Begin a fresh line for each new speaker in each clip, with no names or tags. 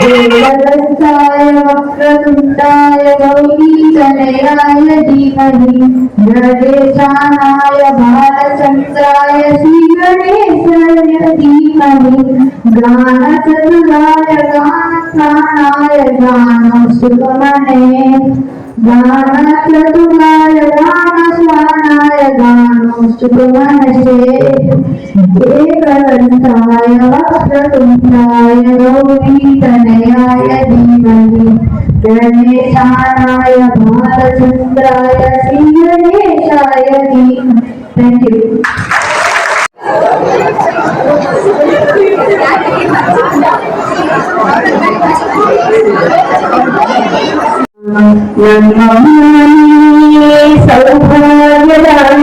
केवलस्थाय वक्रतुण्डाय गौरीतनयाय धीमहि गणेशानाय बालचन्द्राय श्रीगणेशाय धीमहि गानचतुराय गानस्थानाय गानसुगमने गानचतुराय गानस्वानाय దేవంతాయ వక్రతుండాయ గౌరీతనయాయ ధీమహి గణేశాయ బాలచంద్రాయ శ్రీ గణేశాయ ధీమహి థ్యాంక్ యూ సౌభాగ్యదాయ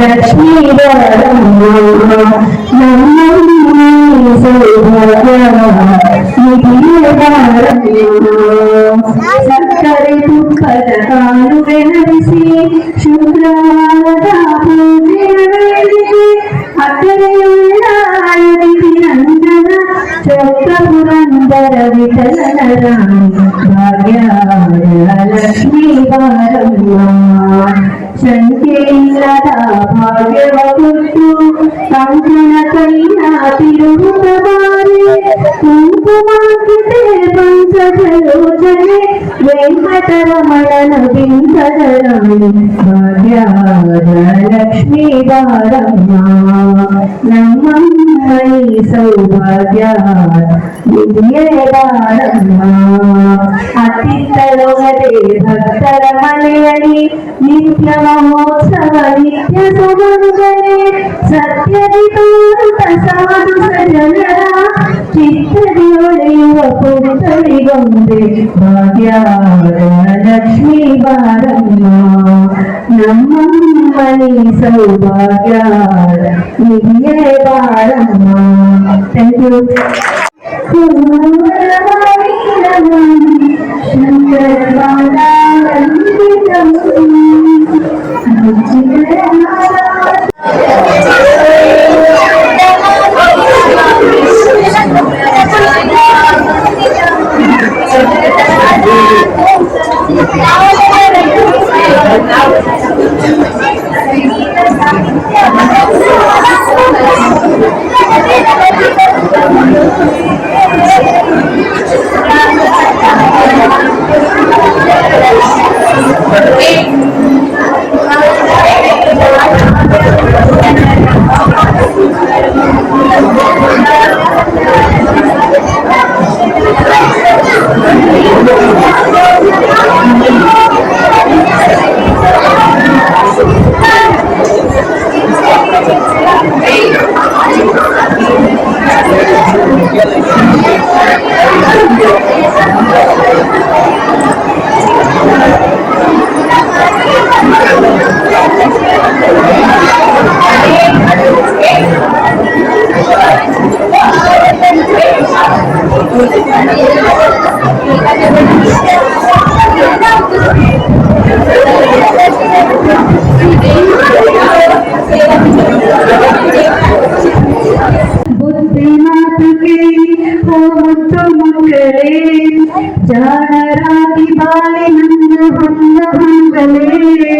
లక్ష్మీ సక్కరి దుఃఖదకాలు వెనరిసి శుక్రవారద పూజ అక్కడి నందన చక్రపురందర విఠలరాణి భాగ్యలక్ష్మీ వారమ్మ శంకేంద్రద భాగ్యవకుట్టు కంకణ కైనా తిరుగుతవారే వెంకటరమణను దించదరాణి భాగ్యలక్ష్మీ వారమ్మ నమ్మని సౌభాగ్య విజయవారమ్మ అతిథలోగదే భక్తర మలయని నిత్య మహోత్సవ నిత్య సుమంగళే సత్యదితోరుత సాధు సజనరా పురితడిగొంದೆ భాగ్యలక్ష్మీ వారమ్మ నమ్మని సౌభాగ్య విజయవారమ్మ థ్యాంక్ యూ ಹೋಮುತ್ತು ಮಕ್ಕಳೇ ಜಾಣರಾಗಿ ಬಾಳಿ ನನ್ನ ಹೊಂದ ಹೊಂದಲೇ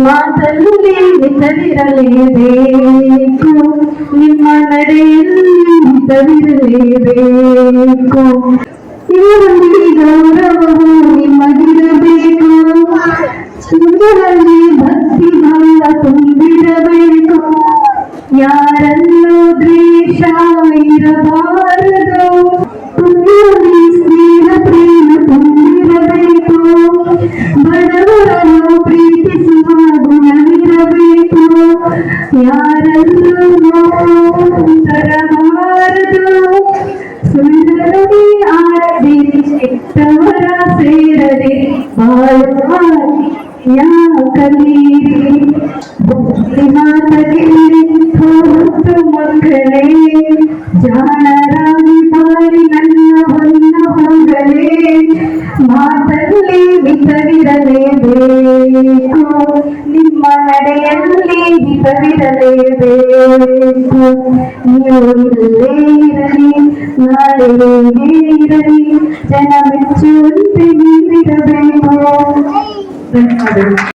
ಮಾತಲ್ಲಿ ತರಿರಲೇಬೇಕು ನಿಮ್ಮ ನಡೆಯಲ್ಲಿ ತರಿರಲೇಬೇಕು ಇವರಲ್ಲಿ ಗೌರವವು ನಿಮಗಿರಬೇಕು ಯಾರನ್ನು ಪ್ರೀತಿಸುವುದು ನನಗಿರಬೇಕು ಯಾರನ್ನು ತರಬಾರದು ಸುಂದರವೇ ಆಡದೆ ಕೆಟ್ಟವರ ಸೇರದೆ ಬಾಳುವಾಗಿ ಯಾಕಲೀರಿ ಬುದ್ಧಿ ಮಾತಗೆ ಹೋಗುತ್ತ ಮಕ್ಕಳೇ ಜಾಣ ಹಿತವಿರಲೇಬೇಕು ನೀವು ಇಲ್ಲೇ ಇರಲಿ ನಾಳೆ ಹೇಗೆ ಇರಲಿ ಜನ ಮೆಚ್ಚುವಂತೆ ನೀವಿರಬೇಕು ಧನ್ಯವಾದಗಳು